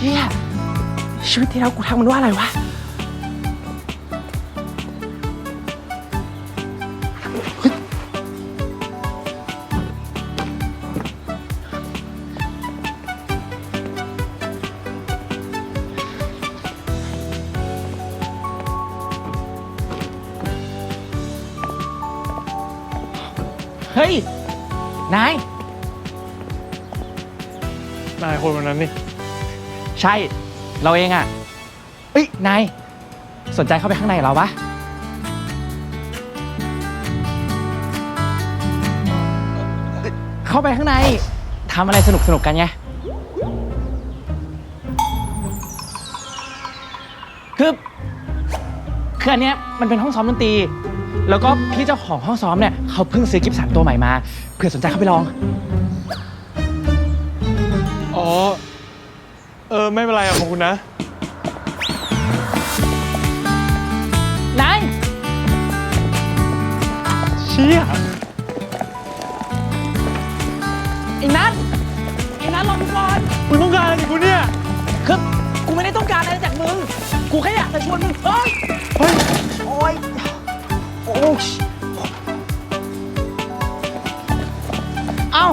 ชี่ยชีวิตที่แล้วกูทำมันว่าอะไรวะ เฮ้ย นาย นายคนวันนั้นนี่ ใช่ เราเองอะ่ะเอ้ยนายสนใจเข้าไปข้างในเราปะเข้าไปข้างในทำอะไรสนุกสนุกกันไงคือคืออันเนี้ยมันเป็นห้องซ้อมดนตรี แล้วก็พี่เจ้าของห้องซ้อมเนี่ยเขาเพิ่งซื้อกิฟสันตัวใหม่มาเผื่อสนใจเข้าไปลอง อ๋อ ไม่เป็นไรอะขอบคุณนะนายเชี่ยไอ้นัทไอ้นัทลองดูก่อนมึงต้องการอะไรจากกูเนี่ยคือกูไม่ได้ต้องการอะไรจากมึง กูแค่อยากจะชวนมึงเฮ้ยเฮ้ยโอ้ยโอ้ยเอ้า